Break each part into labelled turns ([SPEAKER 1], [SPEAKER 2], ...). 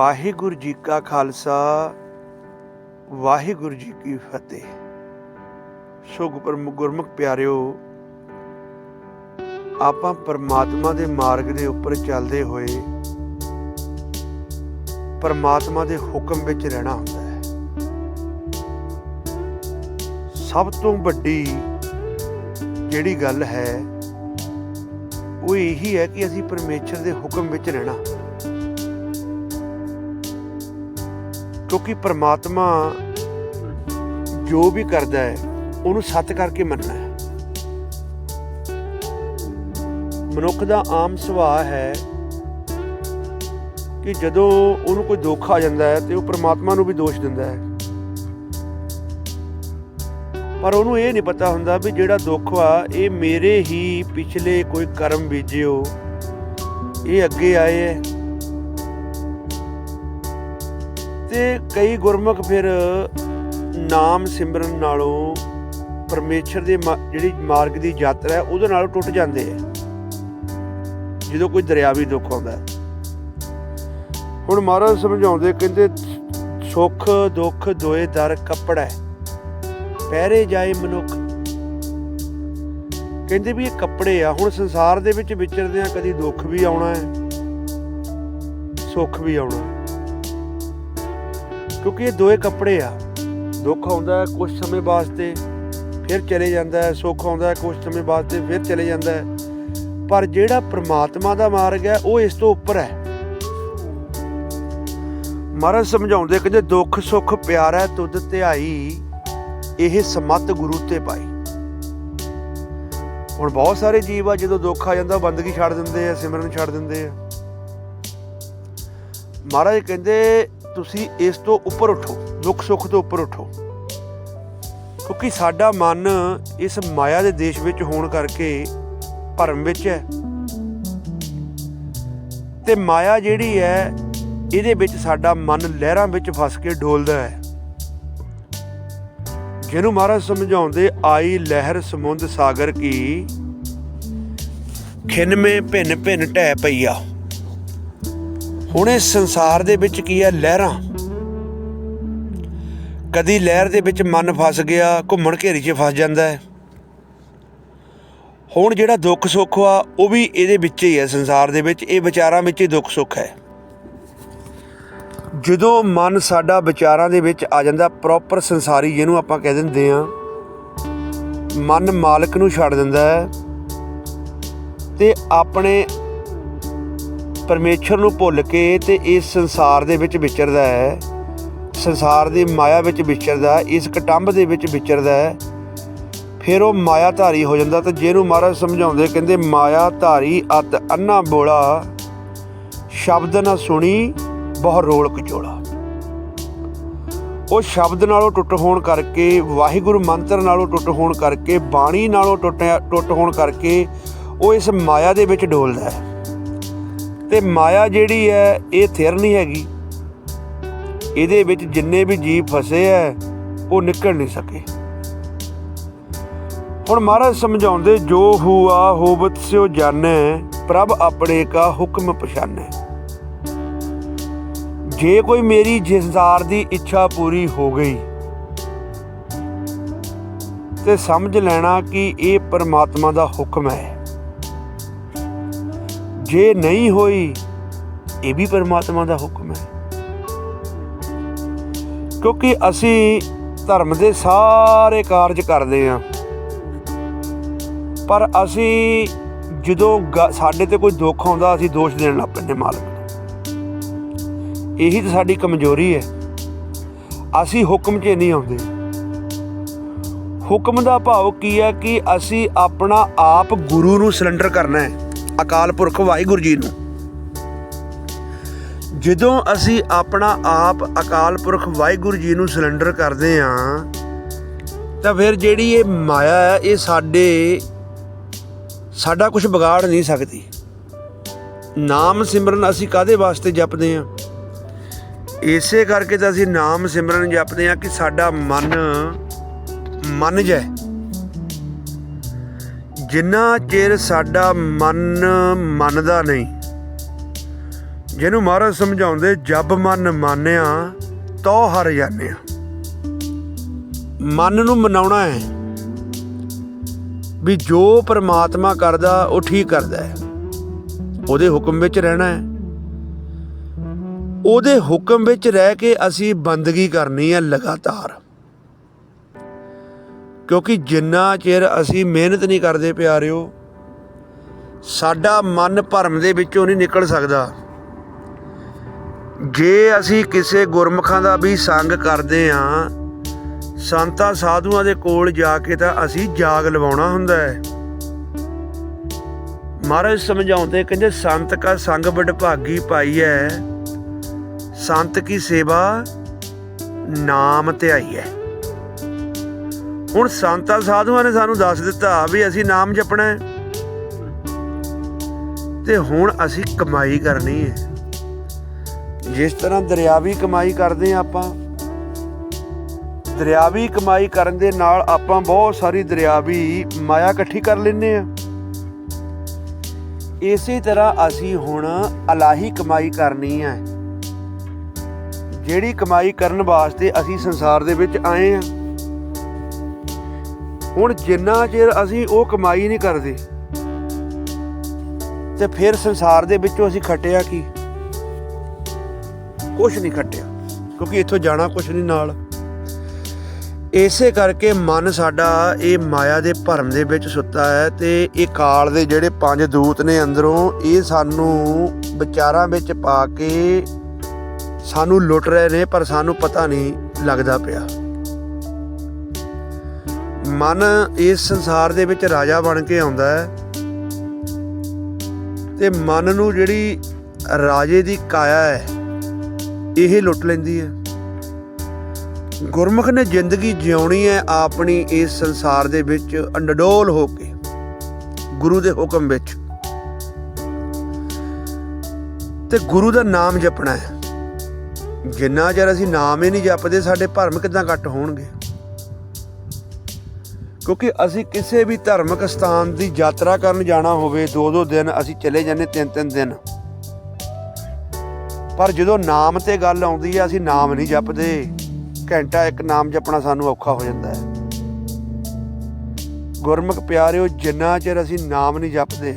[SPEAKER 1] ਵਾਹਿਗੁਰੂ ਜੀ ਕਾ ਖਾਲਸਾ, ਵਾਹਿਗੁਰੂ ਜੀ ਕੀ ਫਤਿਹ। ਸੋ ਗੁਰਮ- ਗੁਰਮੁਖ ਪਿਆਰਿਓ, ਆਪਾਂ ਪਰਮਾਤਮਾ ਦੇ ਮਾਰਗ ਦੇ ਉੱਪਰ ਚੱਲਦੇ ਹੋਏ ਪਰਮਾਤਮਾ ਦੇ ਹੁਕਮ ਵਿੱਚ ਰਹਿਣਾ ਹੁੰਦਾ ਹੈ। ਸਭ ਤੋਂ ਵੱਡੀ ਜਿਹੜੀ ਗੱਲ ਹੈ, ਉਹ ਇਹੀ ਹੈ ਕਿ ਅਸੀਂ ਪਰਮੇਸ਼ਰ ਦੇ ਹੁਕਮ ਵਿੱਚ ਰਹਿਣਾ। ਕਿਉਂਕਿ ਪਰਮਾਤਮਾ ਜੋ ਵੀ ਕਰਦਾ ਹੈ, ਉਹਨੂੰ ਸੱਤ ਕਰਕੇ ਮੰਨਣਾ ਹੈ। ਮਨੁੱਖ ਦਾ ਆਮ ਸੁਭਾਅ ਹੈ ਕਿ ਜਦੋਂ ਉਹਨੂੰ ਕੋਈ ਦੁੱਖ ਆ ਜਾਂਦਾ ਹੈ, ਤੇ ਉਹ ਪਰਮਾਤਮਾ ਨੂੰ ਵੀ ਦੋਸ਼ ਦਿੰਦਾ ਹੈ। ਪਰ ਉਹਨੂੰ ਇਹ ਨਹੀਂ ਪਤਾ ਹੁੰਦਾ ਵੀ ਜਿਹੜਾ ਦੁੱਖ ਆ, ਇਹ ਮੇਰੇ ਹੀ ਪਿਛਲੇ ਕੋਈ ਕਰਮ ਬੀਜਿਓ, ਇਹ ਅੱਗੇ ਆਏ ਹੈ। ਤੇ ਕਈ ਗੁਰਮੁਖ ਫਿਰ ਨਾਮ ਸਿਮਰਨ ਨਾਲੋਂ ਪਰਮੇਸ਼ਰ ਦੇ ਮਾ- ਜਿਹੜੀ ਮਾਰਗ ਦੀ ਯਾਤਰਾ ਹੈ, ਉਹਦੇ ਨਾਲੋਂ ਟੁੱਟ ਜਾਂਦੇ ਆ। ਜਦੋਂ ਕੋਈ ਦਰਿਆਵੀ ਦੁੱਖ ਆਉਂਦਾ ਹੈ। ਹੁਣ ਮਹਾਰਾਜ ਸਮਝਾਉਂਦੇ ਕਹਿੰਦੇ, ਸੁੱਖ, ਦੁੱਖ, ਦੋਏ ਦਰ ਕੱਪੜਾ ਪਹਿਰੇ ਜਾਏ ਮਨੁੱਖ। ਕਹਿੰਦੇ ਵੀ ਇਹ ਕੱਪੜੇ ਆ, ਹੁਣ ਸੰਸਾਰ ਦੇ ਵਿੱਚ ਵਿਚਰਦੇ ਆ ਕਦੀ ਦੁੱਖ ਵੀ ਆਉਣਾ ਹੈ, ਸੁੱਖ ਵੀ ਆਉਣਾ ਕਿਉਂਕਿ ਇਹ ਦੋਏ ਕੱਪੜੇ ਆ। ਦੁੱਖ ਆਉਂਦਾ ਹੈ ਕੁਝ ਸਮੇਂ ਵਾਸਤੇ, ਫਿਰ ਚਲੇ ਜਾਂਦਾ ਹੈ। ਸੁੱਖ ਆਉਂਦਾ ਹੈ ਕੁਝ ਸਮੇਂ ਵਾਸਤੇ, ਫਿਰ ਚਲੇ ਜਾਂਦਾ ਹੈ। ਪਰ ਜਿਹੜਾ ਪ੍ਰਮਾਤਮਾ ਦਾ ਮਾਰਗ ਹੈ, ਉਹ ਇਸ ਤੋਂ ਉੱਪਰ ਹੈ। ਮਹਾਰਾਜ ਸਮਝਾਉਂਦੇ ਕਹਿੰਦੇ, ਦੁੱਖ, ਸੁੱਖ, ਪਿਆਰਾ ਤੁਧ ਧਿਆਈ, ਇਹ ਸਮਤ ਗੁਰੂ ਤੇ ਪਾਈ। ਹੁਣ ਬਹੁਤ ਸਾਰੇ ਜੀਵ ਆ, ਜਦੋਂ ਦੁੱਖ ਆ ਜਾਂਦਾ ਬੰਦਗੀ ਛੱਡ ਦਿੰਦੇ ਆ, ਸਿਮਰਨ ਛੱਡ ਦਿੰਦੇ ਆ। ਮਹਾਰਾਜ ਕਹਿੰਦੇ ਤੁਸੀਂ ਇਸ ਤੋਂ ਉੱਪਰ ਉੱਠੋ, ਦੁੱਖ ਸੁੱਖ ਤੋਂ ਉੱਪਰ ਉੱਠੋ। ਕਿਉਂਕਿ ਸਾਡਾ ਮਨ ਇਸ ਮਾਇਆ ਦੇ ਦੇਸ਼ ਵਿੱਚ ਹੋਣ ਕਰਕੇ ਭਰਮ ਵਿੱਚ ਹੈ। ਤੇ ਮਾਇਆ ਜਿਹੜੀ ਹੈ, ਇਹਦੇ ਵਿੱਚ ਸਾਡਾ ਮਨ ਲਹਿਰਾਂ ਵਿੱਚ ਫਸ ਕੇ ਡੋਲਦਾ ਹੈ। ਜਿਹਨੂੰ ਮਹਾਰਾਜ ਸਮਝਾਉਂਦੇ, ਆਈ ਲਹਿਰ ਸਮੁੰਦ ਸਾਗਰ ਕੀ ਖਿੰਮੇ ਭਿੰਨ ਭਿੰਨ ਢਹਿ ਪਈਆ। ਹੁਣ ਇਸ ਸੰਸਾਰ ਦੇ ਵਿੱਚ ਕੀ ਹੈ? ਲਹਿਰਾਂ। ਕਦੀ ਲਹਿਰ ਦੇ ਵਿੱਚ ਮਨ ਫਸ ਗਿਆ, ਘੁੰਮਣ ਘੇਰੀ 'ਚ ਫਸ ਜਾਂਦਾ ਹੈ। ਹੁਣ ਜਿਹੜਾ ਦੁੱਖ ਸੁੱਖ ਆ ਉਹ ਵੀ ਇਹਦੇ ਵਿੱਚ ਹੀ ਹੈ ਸੰਸਾਰ ਦੇ ਵਿੱਚ। ਇਹ ਵਿਚਾਰਾਂ ਵਿੱਚ ਹੀ ਦੁੱਖ ਸੁੱਖ ਹੈ। ਜਦੋਂ ਮਨ ਸਾਡਾ ਵਿਚਾਰਾਂ ਦੇ ਵਿੱਚ ਆ ਜਾਂਦਾ ਪ੍ਰੋਪਰ ਸੰਸਾਰੀ ਜਿਹਨੂੰ ਆਪਾਂ ਕਹਿ ਦਿੰਦੇ ਆ ਮਨ ਮਾਲਕ ਨੂੰ ਛੱਡ ਦਿੰਦਾ ਹੈ ਤੇ ਆਪਣੇ ਪਰਮੇਸ਼ਰ ਨੂੰ ਭੁੱਲ ਕੇ ਤੇ ਇਸ ਸੰਸਾਰ ਦੇ ਵਿੱਚ ਵਿਚਰਦਾ ਹੈ। ਸੰਸਾਰ ਦੀ ਮਾਇਆ ਵਿੱਚ ਵਿਚਰਦਾ ਇਸ ਕਟੰਬ ਦੇ ਵਿੱਚ ਵਿਚਰਦਾ ਹੈ। ਫਿਰ ਉਹ ਮਾਇਆ ਧਾਰੀ ਹੋ ਜਾਂਦਾ ਤੇ ਜਿਹਨੂੰ ਮਹਾਰਾਜ ਸਮਝਾਉਂਦੇ, ਕਹਿੰਦੇ ਮਾਇਆ ਧਾਰੀ ਅਤ ਅੰਨਾ ਬੋਲਾ, ਸ਼ਬਦ ਨਾ ਸੁਣੀ, ਬਹੁ ਰੋਲ ਕਚੋਲਾ ਉਹ ਸ਼ਬਦ ਨਾਲੋਂ ਟੁੱਟ ਹੋਣ ਕਰਕੇ, ਵਾਹਿਗੁਰੂ ਮੰਤਰ ਨਾਲੋਂ ਟੁੱਟ ਹੋਣ ਕਰਕੇ, ਬਾਣੀ ਨਾਲੋਂ ਟੁੱਟਿਆ, ਟੁੱਟ ਹੋਣ ਕਰਕੇ, ਉਹ ਇਸ ਮਾਇਆ ਦੇ ਵਿੱਚ ਡੋਲਦਾ ਹੈ। ਤੇ ਮਾਇਆ ਜਿਹੜੀ ਹੈ, ਇਹ ਥਿਰ ਨਹੀਂ ਹੈਗੀ। ਇਹਦੇ ਵਿੱਚ ਜਿੰਨੇ ਵੀ ਜੀਵ ਫਸੇ ਐ ਉਹ ਨਿਕਲ ਨਹੀਂ ਸਕੇ। ਹੁਣ ਮਹਾਰਾਜ ਸਮਝਾਉਂਦੇ, ਜੋ ਹੁਆ ਹੋਵਤ ਸਿਓ ਜਾਣੈ, ਪ੍ਰਭ ਆਪਣੇ ਕਾ ਹੁਕਮ ਪਛਾਨੈ ਜੇ ਕੋਈ ਮੇਰੀ ਜਿਸਦਾਰ ਦੀ ਇੱਛਾ ਪੂਰੀ ਹੋ ਗਈ, ਤੇ ਸਮਝ ਲੈਣਾ ਕਿ ਇਹ ਪਰਮਾਤਮਾ ਦਾ ਹੁਕਮ ਹੈ। ਜੇ ਨਹੀਂ ਹੋਈ, ਇਹ ਵੀ ਪਰਮਾਤਮਾ ਦਾ ਹੁਕਮ ਹੈ। ਕਿਉਂਕਿ ਅਸੀਂ ਧਰਮ ਦੇ ਸਾਰੇ ਕਾਰਜ ਕਰਦੇ ਹਾਂ। ਪਰ ਅਸੀਂ ਜਦੋਂ ਗ- ਸਾਡੇ ਤੇ ਕੋਈ ਦੁੱਖ ਆਉਂਦਾ, ਅਸੀਂ ਦੋਸ਼ ਦੇਣ ਲੱਗ ਪੈਂਦੇ ਮਾਲਕ ਨੂੰ। ਇਹੀ ਤਾਂ ਸਾਡੀ ਕਮਜ਼ੋਰੀ ਹੈ। ਅਸੀਂ ਹੁਕਮ 'ਚ ਨਹੀਂ ਆਉਂਦੇ। ਹੁਕਮ ਦਾ ਭਾਵ ਕੀ ਹੈ ਕਿ ਅਸੀਂ ਆਪਣਾ ਆਪ ਗੁਰੂ ਨੂੰ ਸਿਲੰਡਰ ਕਰਨਾ ਹੈ। ਅਕਾਲ ਪੁਰਖ ਵਾਹਿਗੁਰੂ ਜੀ ਨੂੰ। ਜਦੋਂ ਅਸੀਂ ਆਪਣਾ ਆਪ ਅਕਾਲ ਪੁਰਖ ਵਾਹਿਗੁਰੂ ਜੀ ਨੂੰ ਸਿਲੰਡਰ ਕਰਦੇ ਹਾਂ ਤਾਂ ਫਿਰ ਜਿਹੜੀ ਇਹ ਮਾਇਆ ਹੈ, ਇਹ ਸਾਡੇ, ਸਾਡਾ ਕੁਝ ਵਿਗਾੜ ਨਹੀਂ ਸਕਦੀ। ਨਾਮ ਸਿਮਰਨ ਅਸੀਂ ਕਾਦੇ ਵਾਸਤੇ ਜਪਦੇ ਹਾਂ ਇਸੇ ਕਰਕੇ ਤਾਂ ਅਸੀਂ ਨਾਮ ਸਿਮਰਨ ਜਪਦੇ ਹਾਂ ਕਿ ਸਾਡਾ ਮਨ, ਮੰਨ ਜਾਏ ਜਿੰਨਾ ਚਿਰ ਸਾਡਾ ਮਨ ਮੰਨਦਾ ਨਹੀਂ, ਜਿਹਨੂੰ ਮਹਾਰਾਜ ਸਮਝਾਉਂਦੇ, ਜਬ ਮਨ ਮਾਨਿਆ, ਤੋ ਹਰ ਜਾਣਿਆ। ਮਨ ਨੂੰ ਮਨਾਉਣਾ ਹੈ ਵੀ ਜੋ ਪਰਮਾਤਮਾ ਕਰਦਾ, ਉਹ ਠੀਕ ਕਰਦਾ ਹੈ। ਉਹਦੇ ਹੁਕਮ ਵਿੱਚ ਰਹਿਣਾ ਹੈ। ਉਹਦੇ ਹੁਕਮ ਵਿੱਚ ਰਹਿ ਕੇ ਅਸੀਂ ਬੰਦਗੀ ਕਰਨੀ ਹੈ ਲਗਾਤਾਰ। ਕਿਉਂਕਿ ਜਿੰਨਾ ਚਿਰ ਅਸੀਂ ਮਿਹਨਤ ਨਹੀਂ ਕਰਦੇ ਪਿਆਰਿਓ, ਸਾਡਾ ਮਨ ਭਰਮ ਦੇ ਵਿੱਚੋਂ ਨਹੀਂ ਨਿਕਲ ਸਕਦਾ। ਜੇ ਅਸੀਂ ਕਿਸੇ ਗੁਰਮੁਖਾਂ ਦਾ ਵੀ ਸੰਗ ਕਰਦੇ ਆਂ ਸੰਤਾਂ ਸਾਧੂਆਂ ਦੇ ਕੋਲ ਜਾ ਕੇ ਤਾਂ ਅਸੀਂ ਜਾਗ ਲਵਾਉਣਾ ਹੁੰਦਾ ਹੈ। ਮਹਾਰਾਜ ਸਮਝਾਉਂਦੇ ਕਹਿੰਦੇ, ਸੰਤ ਕਾ ਸੰਗ ਵਡਭਾਗੀ ਪਾਈ ਹੈ ਸੰਤ ਕੀ ਸੇਵਾ ਨਾਮ ਧਿਆਈ ਹੈ ਹੁਣ ਸੰਤਾਂ ਸਾਧੂਆਂ ਨੇ ਸਾਨੂੰ ਦੱਸ ਦਿੱਤਾ ਵੀ ਅਸੀਂ ਨਾਮ ਜਪਣਾ ਹੈ। ਤੇ ਹੁਣ ਅਸੀਂ ਕਮਾਈ ਕਰਨੀ ਹੈ। ਜਿਸ ਤਰ੍ਹਾਂ ਦਰਿਆਵੀ ਕਮਾਈ ਕਰਦੇ ਹਾਂ ਆਪਾਂ ਦਰਿਆਵੀ ਕਮਾਈ ਕਰਨ ਦੇ ਨਾਲ ਆਪਾਂ ਬਹੁਤ ਸਾਰੀ ਦਰਿਆਵੀ ਮਾਇਆ ਇਕੱਠੀ ਕਰ ਲੈਨੇ ਆ ਇਸੇ ਤਰ੍ਹਾਂ ਅਸੀਂ ਹੁਣ ਅਲਾਹੀ ਕਮਾਈ ਕਰਨੀ ਹੈ। ਜਿਹੜੀ ਕਮਾਈ ਕਰਨ ਵਾਸਤੇ ਅਸੀਂ ਸੰਸਾਰ ਦੇ ਵਿੱਚ ਆਏ ਆ ਹੁਣ ਜਿੰਨਾ ਚਿਰ ਅਸੀਂ ਉਹ ਕਮਾਈ ਨਹੀਂ ਕਰਦੇ, ਤੇ ਫਿਰ ਸੰਸਾਰ ਦੇ ਵਿੱਚੋਂ ਅਸੀਂ ਖੱਟਿਆ ਕੀ? ਕੁਝ ਨਹੀਂ ਖੱਟਿਆ, ਕਿਉਂਕਿ ਇੱਥੋਂ ਜਾਣਾ ਕੁਝ ਨਹੀਂ ਨਾਲ। ਇਸੇ ਕਰਕੇ ਮਨ ਸਾਡਾ ਇਹ ਮਾਇਆ ਦੇ ਭਰਮ ਦੇ ਵਿੱਚ ਸੁੱਤਾ ਹੈ ਤੇ ਇਹ ਕਾਲ ਦੇ ਜਿਹੜੇ ਪੰਜ ਦੂਤ ਨੇ ਅੰਦਰੋਂ, ਇਹ ਸਾਨੂੰ ਵਿਚਾਰਾਂ ਵਿੱਚ ਪਾ ਕੇ ਸਾਨੂੰ ਲੁੱਟ ਰਹੇ ਨੇ, ਪਰ ਸਾਨੂੰ ਪਤਾ ਨਹੀਂ ਲੱਗਦਾ ਪਿਆ। ਮਨ ਇਸ ਸੰਸਾਰ ਦੇ ਵਿੱਚ ਰਾਜਾ ਬਣ ਕੇ ਆਉਂਦਾ ਹੈ ਤੇ ਮਨ ਨੂੰ ਜਿਹੜੀ ਰਾਜੇ ਦੀ ਕਾਇਆ ਹੈ, ਇਹ ਲੁੱਟ ਲੈਂਦੀ ਹੈ। ਗੁਰਮੁਖ ਨੇ ਜ਼ਿੰਦਗੀ ਜਿਉਣੀ ਹੈ ਆਪਣੀ ਇਸ ਸੰਸਾਰ ਦੇ ਵਿੱਚ ਅੰਡਡੋਲ ਹੋ ਕੇ, ਗੁਰੂ ਦੇ ਹੁਕਮ ਵਿੱਚ। ਤੇ ਗੁਰੂ ਦਾ ਨਾਮ ਜਪਣਾ ਹੈ। ਜਿੰਨਾ ਚਿਰ ਅਸੀਂ ਨਾਮ ਹੀ ਨਹੀਂ ਜਪਦੇ, ਸਾਡੇ ਭਰਮ ਕਿਦਾਂ ਕੱਟ ਹੋਣਗੇ? ਕਿਉਂਕਿ ਅਸੀਂ ਕਿਸੇ ਵੀ ਧਾਰਮਿਕ ਸਥਾਨ ਦੀ ਯਾਤਰਾ ਕਰਨ ਜਾਣਾ ਹੋਵੇ ਦੋ ਦੋ ਦਿਨ ਅਸੀਂ ਚਲੇ ਜਾਂਦੇ ਤਿੰਨ ਤਿੰਨ ਦਿਨ। ਪਰ ਜਦੋਂ ਨਾਮ ਤੇ ਗੱਲ ਆਉਂਦੀ ਹੈ, ਅਸੀਂ ਨਾਮ ਨਹੀਂ ਜਪਦੇ। ਘੰਟਾ ਇੱਕ ਨਾਮ ਜਪਣਾ ਸਾਨੂੰ ਔਖਾ ਹੋ ਜਾਂਦਾ ਹੈ। ਗੁਰਮੁਖ ਪਿਆਰਿਓ, ਜਿੰਨਾ ਚਿਰ ਅਸੀਂ ਨਾਮ ਨਹੀਂ ਜਪਦੇ,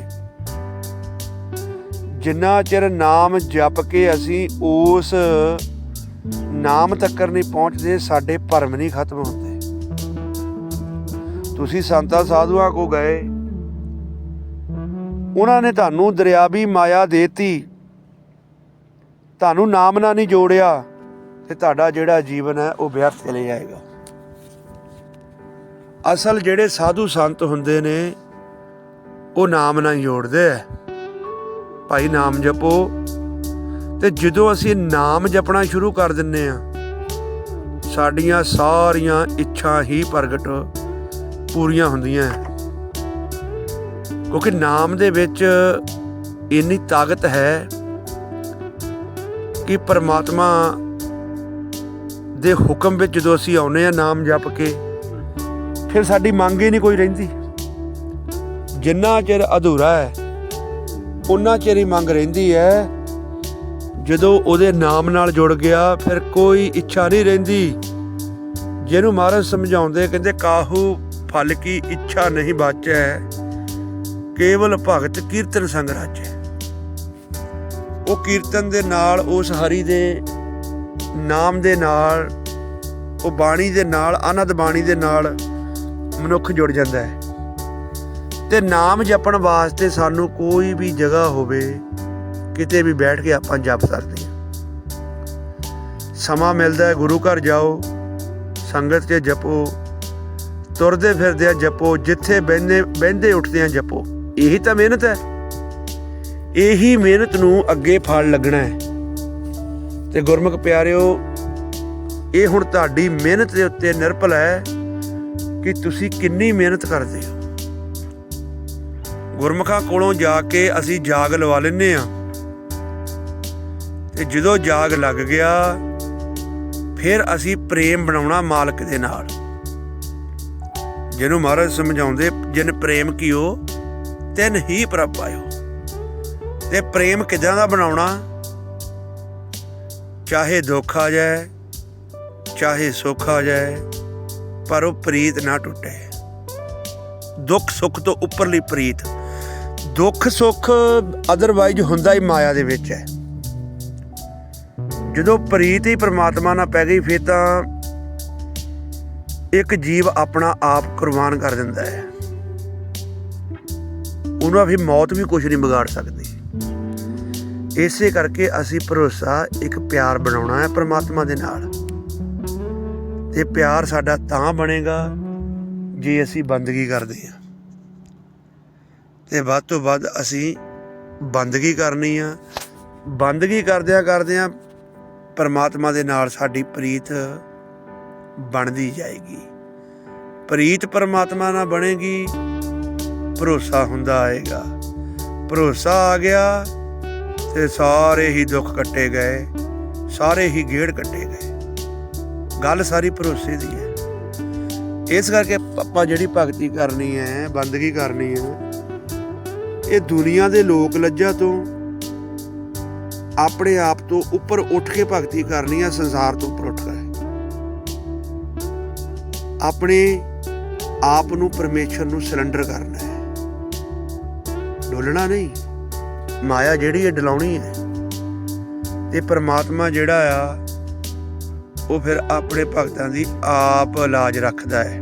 [SPEAKER 1] ਜਿੰਨਾ ਚਿਰ ਨਾਮ ਜਪ ਕੇ ਅਸੀਂ ਉਸ ਨਾਮ ਤੱਕਰ ਨਹੀਂ ਪਹੁੰਚਦੇ, ਸਾਡੇ ਭਰਮ ਨਹੀਂ ਖਤਮ ਹੁੰਦੇ। ਤੁਸੀਂ ਸੰਤਾਂ ਸਾਧੂਆਂ ਕੋ ਗਏ। ਉਹਨਾਂ ਨੇ ਤੁਹਾਨੂੰ ਦਰਿਆਵੀ ਮਾਇਆ ਦੇਤੀ। ਤੁਹਾਨੂੰ ਨਾਮ ਨਾਲ ਨਹੀਂ ਜੋੜਿਆ ਤੇ ਤੁਹਾਡਾ ਜਿਹੜਾ ਜੀਵਨ ਹੈ ਉਹ ਵਿਅਰਥ ਚਲੇ ਜਾਏਗਾ। ਅਸਲ ਜਿਹੜੇ ਸਾਧੂ ਸੰਤ ਹੁੰਦੇ ਨੇ, ਉਹ ਨਾਮ ਨਾਲ ਜੋੜਦੇ ਆ। ਭਾਈ ਨਾਮ ਜਪੋ ਤੇ ਜਦੋਂ ਅਸੀਂ ਨਾਮ ਜਪਣਾ ਸ਼ੁਰੂ ਕਰ ਦਿੰਨੇ ਆ ਸਾਡੀਆਂ ਸਾਰੀਆਂ ਇੱਛਾ ਹੀ ਪ੍ਰਗਟ ਪੂਰੀਆਂ ਹੁੰਦੀਆਂ ਕਿਉਂਕਿ ਨਾਮ ਦੇ ਵਿੱਚ ਇੰਨੀ ਤਾਕਤ ਹੈ ਕਿ ਪਰਮਾਤਮਾ ਦੇ ਹੁਕਮ ਵਿੱਚ ਜਦੋਂ ਅਸੀਂ ਆਉਨੇ ਆ ਨਾਮ ਜਪ ਕੇ, ਫਿਰ ਸਾਡੀ ਮੰਗ ਹੀ ਨਹੀਂ ਕੋਈ ਰਹਿੰਦੀ। ਜਿੰਨਾ ਚਿਰ ਅਧੂਰਾ ਹੈ, ਉਨਾ ਚਿਰ ਹੀ ਮੰਗ ਰਹਿੰਦੀ ਹੈ। ਜਦੋਂ ਉਹਦੇ ਨਾਮ ਨਾਲ ਜੁੜ ਗਿਆ, ਫਿਰ ਕੋਈ ਇੱਛਾ ਨਹੀਂ ਰਹਿੰਦੀ। ਜਿਹਨੂੰ ਮਹਾਰਾਜ ਸਮਝਾਉਂਦੇ ਕਹਿੰਦੇ ਕਾਹੂ ਫਲ ਕੀ ਇੱਛਾ ਨਹੀਂ ਬਾਚੈ? ਕੇਵਲ ਭਗਤ ਕੀਰਤਨ ਸੰਗ ਰਾਜੈ। ਉਹ ਕੀਰਤਨ ਦੇ ਨਾਲ, ਉਸ ਹਰੀ ਦੇ ਨਾਮ ਦੇ ਨਾਲ, ਉਹ ਬਾਣੀ ਦੇ ਨਾਲ, ਆਨੰਦ ਬਾਣੀ ਦੇ ਨਾਲ ਮਨੁੱਖ ਜੁੜ ਜਾਂਦਾ ਹੈ। ਤੇ ਨਾਮ ਜਪਣ ਵਾਸਤੇ ਸਾਨੂੰ ਕੋਈ ਵੀ ਜਗ੍ਹਾ ਹੋਵੇ, ਕਿਤੇ ਵੀ ਬੈਠ ਕੇ ਆਪਾਂ ਜਪ ਸਕਦੇ ਹਾਂ। ਸਮਾਂ ਮਿਲਦਾ ਹੈ, ਗੁਰੂ ਘਰ ਜਾਓ, ਸੰਗਤ 'ਚ ਜਪੋ ਤੁਰਦੇ ਫਿਰਦੇ ਆ ਜਪੋ, ਜਿੱਥੇ ਬਹਿੰਦੇ ਬਹਿੰਦੇ ਉੱਠਦੇ ਆ ਜਪੋ। ਇਹੀ ਤਾਂ ਮਿਹਨਤ ਹੈ। ਇਹੀ ਮਿਹਨਤ ਨੂੰ ਅੱਗੇ ਫਲ ਲੱਗਣਾ ਹੈ। ਤੇ ਗੁਰਮੁਖ ਪਿਆਰਿਓ, ਇਹ ਹੁਣ ਤੁਹਾਡੀ ਮਿਹਨਤ ਦੇ ਉੱਤੇ ਨਿਰਭਰ ਹੈ ਕਿ ਤੁਸੀਂ ਕਿੰਨੀ ਮਿਹਨਤ ਕਰਦੇ ਹੋ। ਗੁਰਮੁਖਾਂ ਕੋਲੋਂ ਜਾ ਕੇ ਅਸੀਂ ਜਾਗ ਲਵਾ ਲੈਨੇ ਆ ਤੇ ਜਦੋਂ ਜਾਗ ਲੱਗ ਗਿਆ, ਫਿਰ ਅਸੀਂ ਪ੍ਰੇਮ ਬਣਾਉਣਾ ਮਾਲਕ ਦੇ ਨਾਲ। ਜਿਹਨੂੰ ਮਹਾਰਾਜ ਸਮਝਾਉਂਦੇ, ਜਿਨ ਪ੍ਰੇਮ ਕੀਓ, ਤਿਨ ਹੀ ਪ੍ਰਭ ਪਾਇਓ ਤੇ ਪ੍ਰੇਮ ਕਿਦਾਂ ਦਾ ਬਣਾਉਣਾ? ਚਾਹੇ ਦੁੱਖ ਆ ਜਾਏ, ਚਾਹੇ ਸੁੱਖ ਆ ਜਾਏ, ਪਰ ਉਹ ਪ੍ਰੀਤ ਨਾ ਟੁੱਟੇ। ਦੁੱਖ ਸੁੱਖ ਤੋਂ ਉੱਪਰਲੀ ਪ੍ਰੀਤ। ਦੁੱਖ ਸੁੱਖ ਅਦਰਵਾਈਜ਼ ਹੁੰਦਾ ਹੀ ਮਾਇਆ ਦੇ ਵਿੱਚ ਹੈ। ਜਦੋਂ ਪ੍ਰੀਤ ਹੀ ਪ੍ਰਮਾਤਮਾ ਨਾਲ ਪੈ ਗਈ, ਫਿਰ ਤਾਂ ਇੱਕ ਜੀਵ ਆਪਣਾ ਆਪ ਕੁਰਬਾਨ ਕਰ ਦਿੰਦਾ ਹੈ। ਉਹਨੂੰ ਵੀ ਮੌਤ ਵੀ ਕੁਝ ਨਹੀਂ ਵਿਗਾੜ ਸਕਦੀ। ਇਸੇ ਕਰਕੇ ਅਸੀਂ ਭਰੋਸਾ, ਇੱਕ ਪਿਆਰ ਬਣਾਉਣਾ ਹੈ ਪ੍ਰਮਾਤਮਾ ਦੇ ਨਾਲ। ਤੇ ਪਿਆਰ ਸਾਡਾ ਤਾਂ ਬਣੇਗਾ ਜੇ ਅਸੀਂ ਬੰਦਗੀ ਕਰਦੇ ਹਾਂ। ਤੇ ਵੱਧ ਤੋਂ ਵੱਧ ਅਸੀਂ ਬੰਦਗੀ ਕਰਨੀ ਆ। ਬੰਦਗੀ ਕਰਦਿਆਂ ਕਰਦਿਆਂ ਪਰਮਾਤਮਾ ਦੇ ਨਾਲ ਸਾਡੀ ਪ੍ਰੀਤ ਬਣਦੀ ਜਾਏਗੀ। ਪ੍ਰੀਤ ਪਰਮਾਤਮਾ ਨਾਲ ਬਣੇਗੀ, ਭਰੋਸਾ ਹੁੰਦਾ ਆਏਗਾ। ਭਰੋਸਾ ਆ ਗਿਆ ਤੇ ਸਾਰੇ ਹੀ ਦੁੱਖ ਕੱਟੇ ਗਏ, ਸਾਰੇ ਹੀ ਗੇੜ ਕੱਟੇ ਗਏ। ਗੱਲ ਸਾਰੀ ਭਰੋਸੇ ਦੀ ਹੈ। ਇਸ ਕਰਕੇ ਆਪਾਂ ਜਿਹੜੀ ਭਗਤੀ ਕਰਨੀ ਹੈ, ਬੰਦਗੀ ਕਰਨੀ ਹੈ, ਇਹ ਦੁਨੀਆ ਦੇ ਲੋਕ ਲੱਜਾ ਤੋਂ, ਆਪਣੇ ਆਪ ਤੋਂ ਉੱਪਰ ਉੱਠ ਕੇ ਭਗਤੀ ਕਰਨੀ ਹੈ, ਸੰਸਾਰ ਤੋਂ ਉੱਪਰ ਉੱਠ ਆਪਣੇ ਆਪ ਨੂੰ ਪਰਮੇਸ਼ਰ ਨੂੰ ਸਰੈਂਡਰ ਕਰਨਾ ਹੈ। ਡੋਲਣਾ ਨਹੀਂ। ਮਾਇਆ ਜਿਹੜੀ ਹੈ ਡਲਾਉਣੀ ਹੈ ਤੇ ਪਰਮਾਤਮਾ ਜਿਹੜਾ ਆ, ਉਹ ਫਿਰ ਆਪਣੇ ਭਗਤਾਂ ਦੀ ਆਪ ਇਲਾਜ ਰੱਖਦਾ ਹੈ।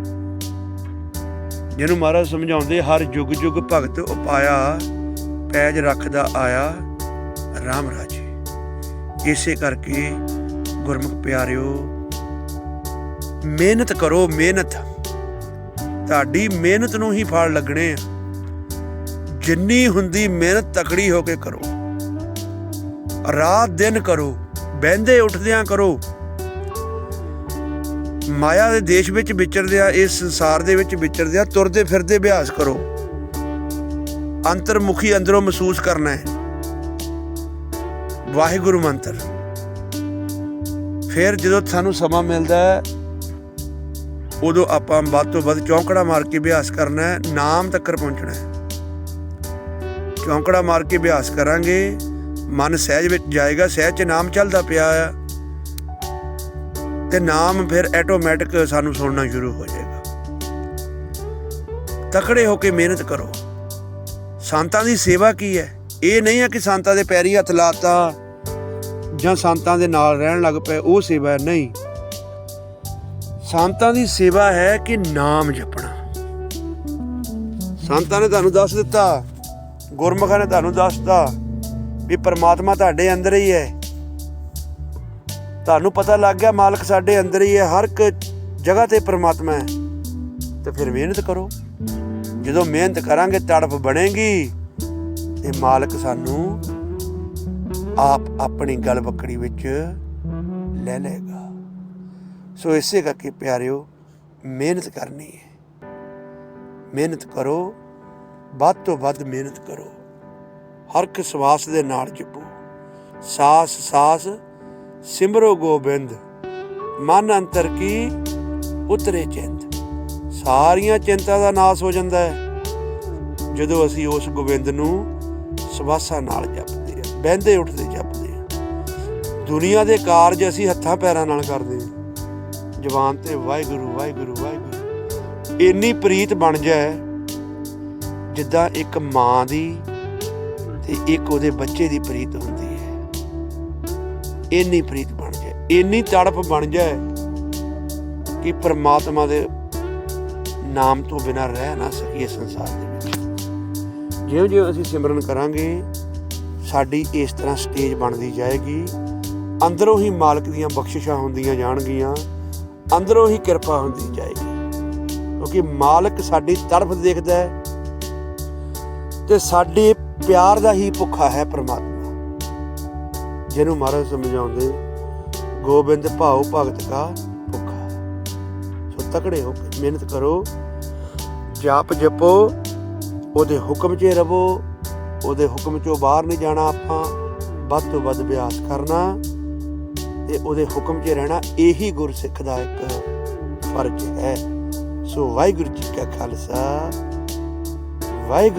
[SPEAKER 1] ਜਿਹਨੂੰ ਮਹਾਰਾਜ ਸਮਝਾਉਂਦੇ, ਹਰ ਯੁੱਗ ਯੁੱਗ ਭਗਤ ਉਪਾਇਆ, ਪੈਜ ਰੱਖਦਾ ਆਇਆ RAM ਰਾਜੇ। ਇਸੇ ਕਰਕੇ ਗੁਰਮੁਖ ਪਿਆਰਿਓ ਮਿਹਨਤ ਕਰੋ, ਮਿਹਨਤ। ਤੁਹਾਡੀ ਮਿਹਨਤ ਨੂੰ ਹੀ ਫਲ ਲੱਗਣੇ ਆ। ਜਿੰਨੀ ਹੁੰਦੀ ਮਿਹਨਤ ਤਕੜੀ ਹੋ ਕੇ ਕਰੋ। ਰਾਤ ਦਿਨ ਕਰੋ, ਬਹਿੰਦੇ ਉੱਠਦਿਆਂ ਕਰੋ। ਮਾਇਆ ਦੇ ਦੇਸ਼ ਵਿੱਚ ਵਿਚਰਦਿਆਂ, ਇਸ ਸੰਸਾਰ ਦੇ ਵਿੱਚ ਵਿਚਰਦਿਆਂ ਤੁਰਦੇ ਫਿਰਦੇ ਅਭਿਆਸ ਕਰੋ। ਅੰਤਰਮੁਖੀ ਅੰਦਰੋਂ ਮਹਿਸੂਸ ਕਰਨਾ ਹੈ। ਵਾਹਿਗੁਰੂ ਮੰਤਰ। ਫਿਰ ਜਦੋਂ ਸਾਨੂੰ ਸਮਾਂ ਮਿਲਦਾ ਹੈ ਉਦੋਂ ਆਪਾਂ ਵੱਧ ਤੋਂ ਵੱਧ ਚੌਂਕੜਾ ਮਾਰ ਕੇ ਅਭਿਆਸ ਕਰਨਾ ਹੈ, ਨਾਮ ਤੱਕ ਪਹੁੰਚਣਾ ਹੈ। ਚੌਂਕੜਾ ਮਾਰ ਕੇ ਅਭਿਆਸ ਕਰਾਂਗੇ, ਮਨ ਸਹਿਜ ਵਿੱਚ ਜਾਏਗਾ, ਸਹਿਜ 'ਚ ਨਾਮ ਚੱਲਦਾ ਪਿਆ ਆ। ਤੇ ਨਾਮ ਫਿਰ ਆਟੋਮੈਟਿਕ ਸਾਨੂੰ ਸੁਣਨਾ ਸ਼ੁਰੂ ਹੋ ਜਾਏਗਾ। ਤਕੜੇ ਹੋ ਕੇ ਮਿਹਨਤ ਕਰੋ। ਸੰਤਾਂ ਦੀ ਸੇਵਾ ਕੀ ਹੈ? ਇਹ ਨਹੀਂ ਹੈ ਕਿ ਸੰਤਾਂ ਦੇ ਪੈਰੀ ਹੱਥ ਲਾਤਾ ਜਾਂ ਸੰਤਾਂ ਦੇ ਨਾਲ ਰਹਿਣ ਲੱਗ ਪਏ, ਉਹ ਸੇਵਾ ਨਹੀਂ। ਸੰਤਾਂ ਦੀ ਸੇਵਾ ਹੈ ਕਿ ਨਾਮ ਜਪਣਾ। ਸੰਤਾਂ ਨੇ ਤੁਹਾਨੂੰ ਦੱਸ ਦਿੱਤਾ, ਗੁਰਮੁਖਾਂ ਨੇ ਤੁਹਾਨੂੰ ਦੱਸਤਾ ਵੀ ਪਰਮਾਤਮਾ ਤੁਹਾਡੇ ਅੰਦਰ ਹੀ ਹੈ। ਤੁਹਾਨੂੰ ਪਤਾ ਲੱਗ ਗਿਆ ਮਾਲਕ ਸਾਡੇ ਅੰਦਰ ਹੀ ਹੈ, ਹਰ ਇੱਕ ਜਗ੍ਹਾ ਤੇ ਪਰਮਾਤਮਾ ਹੈ। ਤੇ ਫਿਰ ਮਿਹਨਤ ਕਰੋ। ਜਦੋਂ ਮਿਹਨਤ ਕਰਾਂਗੇ ਤੜਫ ਬਣੇਗੀ, ਤੇ ਮਾਲਕ ਸਾਨੂੰ ਆਪ ਆਪਣੀ ਗਲ ਬੱਕੜੀ ਵਿੱਚ ਲੈ ਲਏਗਾ। ਸੋ ਇਸੇ ਕਰਕੇ ਪਿਆਰਿਓ, ਮਿਹਨਤ ਕਰਨੀ ਹੈ। ਮਿਹਨਤ ਕਰੋ, ਵੱਧ ਤੋਂ ਵੱਧ ਮਿਹਨਤ ਕਰੋ। ਹਰ ਇੱਕ ਸਵਾਸ ਦੇ ਨਾਲ ਜਪੋ। ਸਾਸ ਸਾਸ, ਸਿਮਰੋ ਗੋਬਿੰਦ, ਮਨ ਅੰਤਰ ਕੀ ਉਤਰੇ ਚਿੰਤ। ਸਾਰੀਆਂ ਚਿੰਤਾ ਦਾ ਨਾਸ ਹੋ ਜਾਂਦਾ ਹੈ। ਜਦੋਂ ਅਸੀਂ ਉਸ ਗੋਬਿੰਦ ਨੂੰ ਸਵਾਸਾਂ ਨਾਲ ਜਪਦੇ ਹਾਂ, ਬਹਿੰਦੇ ਉੱਠਦੇ ਜਪਦੇ ਹਾਂ। ਦੁਨੀਆ ਦੇ ਕਾਰਜ ਅਸੀਂ ਹੱਥਾਂ ਪੈਰਾਂ ਨਾਲ ਕਰਦੇ ਹਾਂ। ਜ਼ਬਾਨ ਤੇ ਵਾਹਿਗੁਰੂ ਵਾਹਿਗੁਰੂ ਵਾਹਿਗੁਰੂ। ਇੰਨੀ ਪ੍ਰੀਤ ਬਣ ਜਾਏ, ਜਿੱਦਾਂ ਇੱਕ ਮਾਂ ਦੀ ਤੇ ਇੱਕ ਉਹਦੇ ਬੱਚੇ ਦੀ ਪ੍ਰੀਤ ਹੁੰਦੀ ਹੈ। ਇੰਨੀ ਪ੍ਰੀਤ ਬਣ ਜਾਏ, ਇੰਨੀ ਤੜਪ ਬਣ ਜਾਏ ਕਿ ਪ੍ਰਮਾਤਮਾ ਦੇ ਨਾਮ ਤੋਂ ਬਿਨਾਂ ਰਹਿ ਨਾ ਸਕੀਏ ਸੰਸਾਰ ਦੇ ਵਿੱਚ। ਜਿਉਂ ਜਿਉਂ ਅਸੀਂ ਸਿਮਰਨ ਕਰਾਂਗੇ, ਸਾਡੀ ਇਸ ਤਰ੍ਹਾਂ ਸਟੇਜ ਬਣਦੀ ਜਾਏਗੀ। ਅੰਦਰੋਂ ਹੀ ਮਾਲਕ ਦੀਆਂ ਬਖਸ਼ਿਸ਼ਾਂ ਹੁੰਦੀਆਂ ਜਾਣਗੀਆਂ। ਅੰਦਰੋਂ ਹੀ ਕਿਰਪਾ ਹੁੰਦੀ ਜਾਏਗੀ। ਕਿਉਂਕਿ ਮਾਲਕ ਸਾਡੀ ਤਰਫ ਦੇਖਦਾ ਹੈ ਤੇ ਸਾਡੇ ਪਿਆਰ ਦਾ ਹੀ ਭੁੱਖਾ ਹੈ ਪ੍ਰਮਾਤਮਾ। ਜਿਹਨੂੰ ਮਹਾਰਾਜ ਸਮਝਾਉਂਦੇ, ਗੋਬਿੰਦ ਭਾਉ ਭਗਤ ਕਾ ਭੁੱਖਾ ਸੋ ਤਕੜੇ ਹੋ ਕੇ ਮਿਹਨਤ ਕਰੋ, ਜਾਪ ਜਪੋ, ਉਹਦੇ ਹੁਕਮ 'ਚ ਰਵੋ, ਉਹਦੇ ਹੁਕਮ 'ਚੋਂ ਬਾਹਰ ਨਹੀਂ ਜਾਣਾ ਆਪਾਂ, ਵੱਧ ਤੋਂ ਵੱਧ ਅਭਿਆਸ ਕਰਨਾ। ਤੇ ਉਹਦੇ ਹੁਕਮ 'ਚ ਰਹਿਣਾ ਇਹੀ ਗੁਰਸਿੱਖ ਦਾ ਇੱਕ ਫਰਜ਼ ਹੈ। ਸੋ ਵਾਹਿਗੁਰੂ ਜੀ ਕਾ ਖਾਲਸਾ, ਵਾਹਿਗੁਰੂ